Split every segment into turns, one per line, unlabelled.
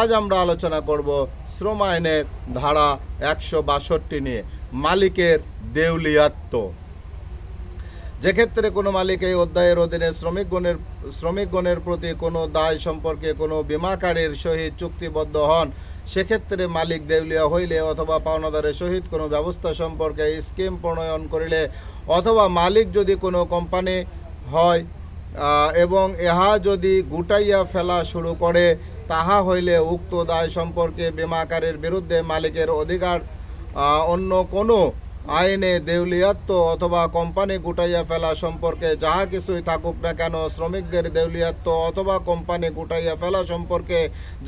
আজ আমরা আলোচনা করব শ্রম আইনের ধারা একশো বাষট্টি নিয়ে, মালিকের দেউলিয়াত্ম যেক্ষেত্রে কোনো মালিক এই অধ্যায়ের অধীনে শ্রমিকগণের শ্রমিকগণের প্রতি কোনো দায় সম্পর্কে কোনো বিমাকারীর সহিত চুক্তিবদ্ধ হন, সেক্ষেত্রে মালিক দেউলিয়া হইলে অথবা পাওনাদারের সহিত কোনো ব্যবস্থা সম্পর্কে স্কিম প্রণয়ন করিলে, অথবা মালিক যদি কোনো কোম্পানি হয় এবং ইহা যদি গুটাইয়া ফেলা শুরু করে তাহা হইলে উক্ত দায় সম্পর্কে বিমাকারীর বিরুদ্ধে মালিকের অধিকার অন্য কোনো আইনে দেউলিয়াত্ব অথবা কোম্পানি গুটাইয়া ফেলা সম্পর্কে যাহা কিছুই থাকুক না কেন, শ্রমিকদের দেউলিয়াত্ব অথবা কোম্পানি গুটাইয়া ফেলা সম্পর্কে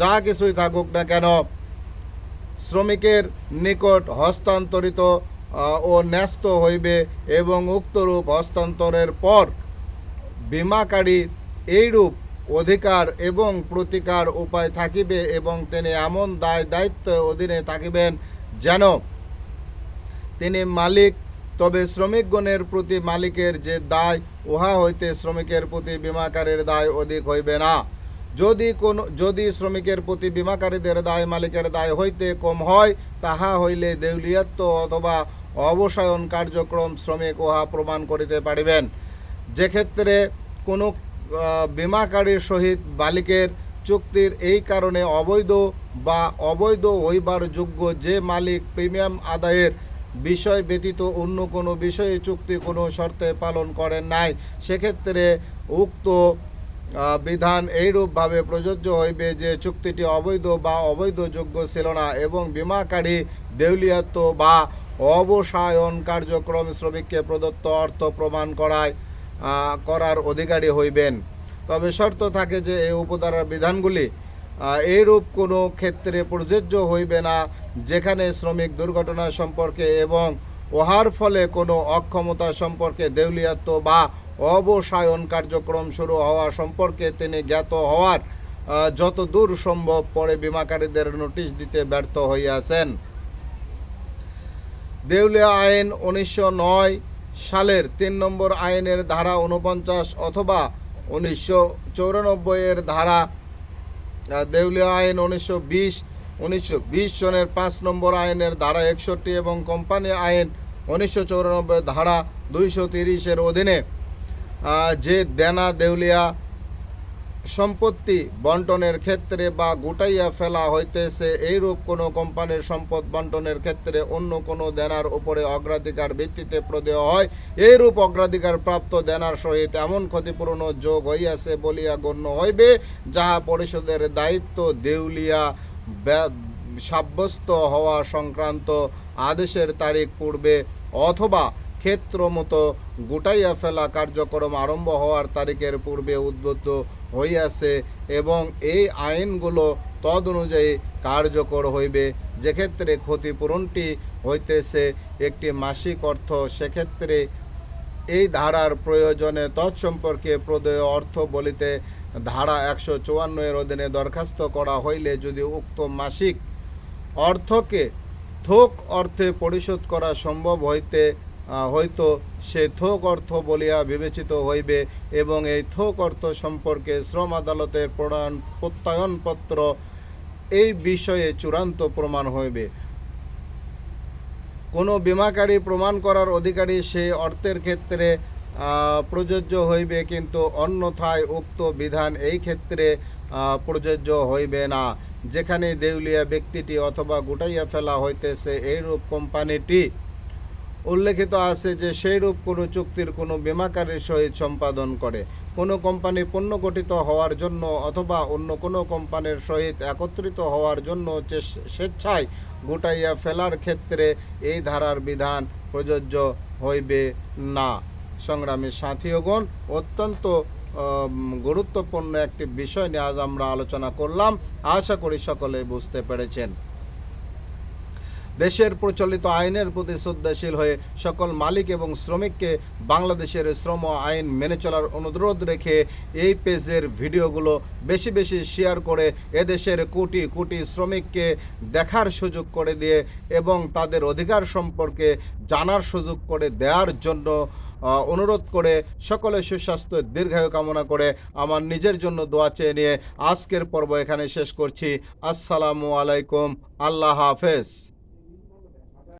যাহা কিছুই থাকুক না কেন, শ্রমিকের নিকট হস্তান্তরিত ও ন্যস্ত হইবে এবং উক্তরূপ হস্তান্তরের পর বিমাকারী এইরূপ অধিকার এবং প্রতিকার উপায় থাকিবে এবং তিনি এমন দায় দায়িত্ব অধীনে থাকিবেন যেন তিনি মালিক, তবে শ্রমিকগণের প্রতি মালিকের যে দায়, উহা হইতে শ্রমিকের প্রতি বিমাকারীর দায় অধিক হইবে না। যদি কোন, যদি শ্রমিকের প্রতি বিমাকারীদের দায় মালিকের দায় হইতে কম হয়, তাহা হইলে দেউলিয়াত্ব অথবা অবসায়ন কার্যক্রম শ্রমিক উহা প্রমাণ করিতে পারিবেন। যেক্ষেত্রে কোনো বিমাকারীর সহিত মালিকের চুক্তির এই কারণে অবৈধ বা অবৈধ হইবার যোগ্য যে মালিক প্রিমিয়াম আদায়ের বিষয় ব্যতীত অন্য কোনো বিষয়ে চুক্তি কোনো শর্তে পালন করেন নাই, সেক্ষেত্রে উক্ত বিধান এইরূপভাবে প্রযোজ্য হইবে যে চুক্তিটি অবৈধ বা অবৈধযোগ্য ছিল না এবং বিমাকারী দেউলিয়াত্ব বা অবসায়ন কার্যক্রম শ্রমিককে প্রদত্ত অর্থ প্রমাণ করায় করার অধিকারী হইবেন। তবে শর্ত থাকে যে, এই উপধারার বিধানগুলি এইরূপ কোনো ক্ষেত্রে প্রযোজ্য হইবে না, যেখানে শ্রমিক দুর্ঘটনা সম্পর্কে এবং উহার ফলে কোনো অক্ষমতা সম্পর্কে দেউলিয়াত্ব বা অবসায়ন কার্যক্রম শুরু হওয়া সম্পর্কে তিনি জ্ঞাত হওয়ার যত দূর সম্ভব পরে বিমাকারীদের নোটিশ দিতে ব্যর্থ হইয়াছেন। দেউলিয়া আইন উনিশশো নয় সালের তিন নম্বর আইনের ধারা উনপঞ্চাশ অথবা উনিশশো চৌরানব্বইয়ের ধারা দেউলিয়া আইন উনিশশো বিশ উনিশশো বিশ সনের পাঁচ নম্বর আইনের ধারা একষট্টি এবং কোম্পানি আইন উনিশশো ধারা দুইশো তিরিশের অধীনে যে দেনা দেউলিয়া সম্পত্তি বন্টনের ক্ষেত্রে বা গুটাইয়া ফেলা হইতেছে, এইরূপ কোনো কোম্পানির সম্পদ বন্টনের ক্ষেত্রে অন্য কোনো দেনার উপরে অগ্রাধিকার ভিত্তিতে প্রদেয় হয়। এইরূপ অগ্রাধিকার প্রাপ্ত দেনার সহিত এমন ক্ষতিপূরণ যোগ হইয়াছে বলিয়া গণ্য হইবে, যাহা পরিষদের দায়িত্ব দেউলিয়া ব্যা- সাব্যস্ত হওয়া সংক্রান্ত আদেশের তারিখ পূর্বে অথবা ক্ষেত্র মতো গুটাইয়া ফেলা কার্যক্রম আরম্ভ হওয়ার তারিখের পূর্বে উদ্বুদ্ধ হইয়াছে এবং এই আইনগুলো তদ অনুযায়ী কার্যকর হইবে। যেক্ষেত্রে ক্ষতিপূরণটি হইতেছে একটি মাসিক অর্থ, সেক্ষেত্রে এই ধারার প্রয়োজনে তৎসম্পর্কে প্রদেয় অর্থ বলিতে ধারা একশো চুয়ান্ন এর অধীনে দরখাস্ত করা হইলে যদি উক্ত মাসিক অর্থকে থোক অর্থে পরিশোধ করা সম্ভব হইতে হয়তো সে থোক অর্থ বলিয়া বিবেচিত হইবে এবং এই থোক অর্থ সম্পর্কে শ্রম আদালতের প্রণয়ন প্রত্যয়নপত্র এই বিষয়ে চূড়ান্ত প্রমাণ হইবে। কোনো বিমাকারী প্রমাণ করার অধিকারী সে অর্থের ক্ষেত্রে প্রযোজ্য হইবে কিন্তু অন্যথায় উক্ত বিধান এই ক্ষেত্রে প্রযোজ্য হইবে না। যেখানে দেউলিয়া ব্যক্তিটি অথবা গুটাইয়া ফেলা হইতেছে, এইরূপ কোম্পানিটি উল্লেখিত আছে যে সেইরূপ কোনো চুক্তির কোনো বিমাকারীর সহিত সম্পাদন করে। কোনো কোম্পানি পণ্য গঠিত হওয়ার জন্য অথবা অন্য কোনো কোম্পানির সহিত একত্রিত হওয়ার জন্য স্বেচ্ছায় গুটাইয়া ফেলার ক্ষেত্রে এই ধারার বিধান প্রযোজ্য হইবে না। সংগ্রামী সাথীয়গণ অত্যন্ত গুরুত্বপূর্ণ একটি বিষয় নিয়ে আজ আমরা আলোচনা করলাম। আশা করি সকলে বুঝতে পেরেছেন। দেশের প্রচলিত আইনের প্রতি শ্রদ্ধাশীল হয়ে সকল মালিক এবং শ্রমিককে বাংলাদেশের শ্রম আইন মেনে চলার অনুরোধ রেখে এই পেজের ভিডিওগুলো বেশি বেশি শেয়ার করে এদেশের কোটি কোটি শ্রমিককে দেখার সুযোগ করে দিয়ে এবং তাদের অধিকার সম্পর্কে জানার সুযোগ করে দেওয়ার জন্য অনুরোধ করে সকলে সুস্বাস্থ্য, দীর্ঘায়ু কামনা করে আমার নিজের জন্য দোয়া চেয়ে নিয়ে আজকের পর্ব এখানে শেষ করছি। আসসালামু আলাইকুম। আল্লাহ হাফেজ।